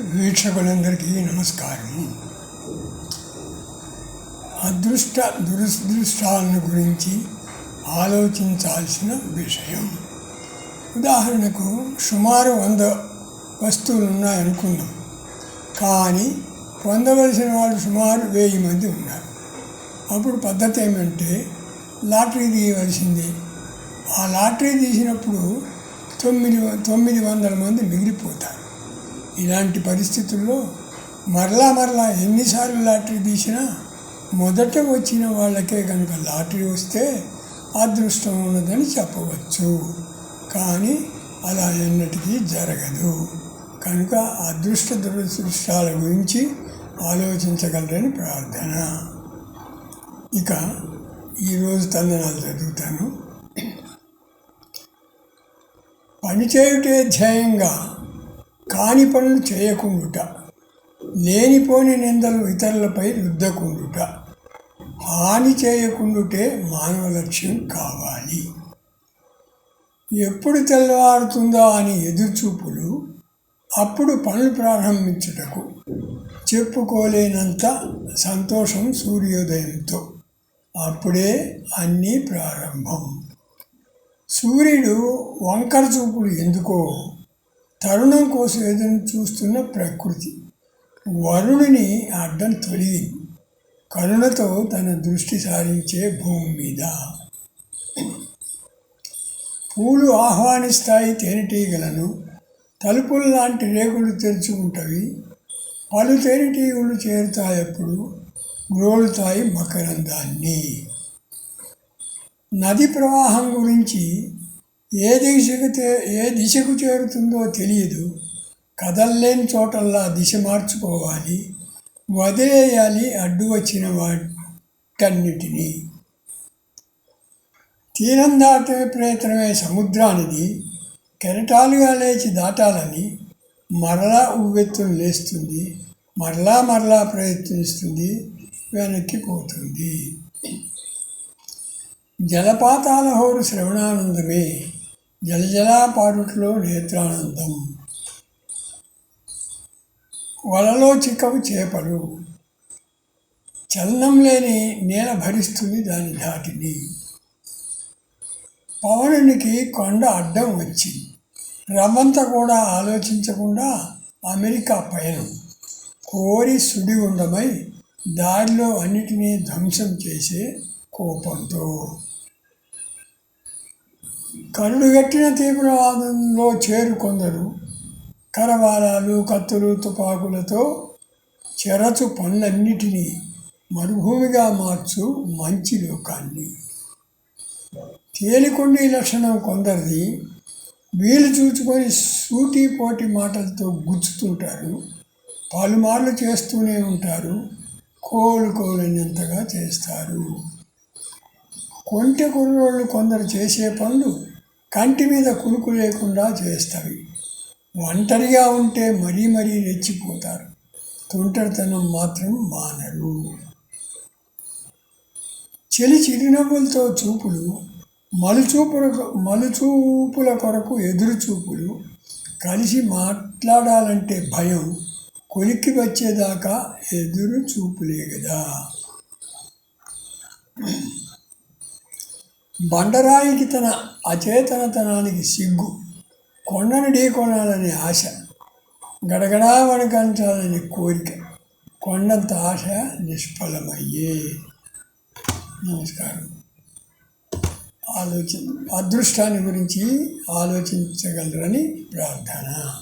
వీక్షకులందరికీ నమస్కారం అదృష్ట దురదృష్టాలను గురించి ఆలోచించాల్సిన విషయం. ఉదాహరణకు సుమారు వంద వస్తువులు ఉన్నాయనుకుందాం కానీ పొందవలసిన వాళ్ళు సుమారు వెయ్యి మంది ఉన్నారు. అప్పుడు పద్ధతి ఏమంటే లాటరీ తీయవలసిందే. ఆ లాటరీ తీసినప్పుడు తొమ్మిది తొమ్మిది వందల మంది మిగిలిపోతారు. ఇలాంటి పరిస్థితుల్లో మరలా మరలా ఎన్నిసార్లు లాటరీ తీసినా మొదట వచ్చిన వాళ్ళకే కనుక లాటరీ వస్తే అదృష్టం ఉన్నదని చెప్పవచ్చు. కానీ అలా ఎన్నటికీ జరగదు. కనుక అదృష్ట దురదృష్టాల గురించి ఆలోచించగలరని ప్రార్థన. ఇక ఈరోజు తందనాలు చదువుతాను. పనిచేయుటే ధ్యేయంగా కాని పనులు చేయకుండుట లేనిపోని నిందలు ఇతరులపై రుద్దకుండుట. హాని చేయకుండుటే మానవ లక్ష్యం కావాలి. ఎప్పుడు తెల్లవారుతుందా అని ఎదురుచూపులు అప్పుడు పనులు ప్రారంభించుటకు చెప్పుకోలేనంత సంతోషం సూర్యోదయంతో. అప్పుడే అన్నీ ప్రారంభం. సూర్యుడు వంకర చూపులు ఎందుకో తరుణం కోసం ఎదురు చూస్తున్న ప్రకృతి. వరుణుని అడ్డం తొలిది. కరుణతో తన దృష్టి సారించే భూమి మీద. పూలు ఆహ్వానిస్తాయి తేనెటీగలను. తలుపులు లాంటి రేకులు తెరుచుకుంటవి పలు తేనెటీగలు చేరుతాయప్పుడు గ్రోలుతాయి మకరందాన్ని. నది ప్రవాహం గురించి ఏ దిశకు ఏ దిశకు చేరుతుందో తెలియదు కదల్లేని చోటల్లా దిశ మార్చుకోవాలి. వదిలేయాలి అడ్డు వచ్చిన వాటన్నిటినీ. తీరం దాటే ప్రయత్నమే సముద్రానిది. కెరటాలుగా లేచి దాటాలని మరలా ఉవ్వెత్తును లేస్తుంది. మరలా మరలా ప్రయత్నిస్తుంది. వెనక్కి పోతుంది. జలపాతాల హోరు శ్రవణానందమే. జలజలా పారుట్లో నేత్రానందం. వలలో చిక్కవు చేపలు. చలనం లేని నేల భరిస్తుంది దాని ధాటిని. పవనునికి కొండ అడ్డం వచ్చింది రమంతా కూడా ఆలోచించకుండా అమెరికా పయనం. కోరి సుడి ఉండమై దారిలో అన్నిటినీ ధ్వంసం చేసే కోపంతో. కరుడుగట్టిన తీవ్రవాదంలో చేరుకొందరు. కరవాలాలు కత్తులు తుపాకులతో చెరచు పనులన్నిటినీ మరుభూమిగా మార్చు మంచి లోకాన్ని. తేలికొండి లక్షణం కొందరిది వీలు చూచుకొని సూటిపోటి మాటలతో గుచ్చుతుంటారు. పలుమార్లు చేస్తూనే ఉంటారు. కోలుకోలేనంతగా చేస్తారు. కొంటె కుర్రోళ్ళు కొందరు చేసే పనులు కంటి మీద కునుకు లేకుండా చేస్తవి ఒంటరిగా ఉంటే మరీ మరీ రెచ్చిపోతారు. తొంటరితనం మాత్రం మానరు. చెలి చిరునవ్వులతో చూపులు మలుచూపుల మలుచూపుల కొరకు ఎదురుచూపులు కలిసి మాట్లాడాలంటే భయం కొలిక్కి వచ్చేదాకా ఎదురు చూపులే కదా బండరాయికి తన అచేతనతనానికి సిగ్గు. కొండను ఢీకొనాలనే ఆశ గడగడా వణకంచాలనే కోరిక. కొండంత ఆశ నిష్ఫలమయ్యే. నమస్కారం. ఆలోచన అదృష్టాన్ని గురించి ఆలోచించగలరని ప్రార్థన.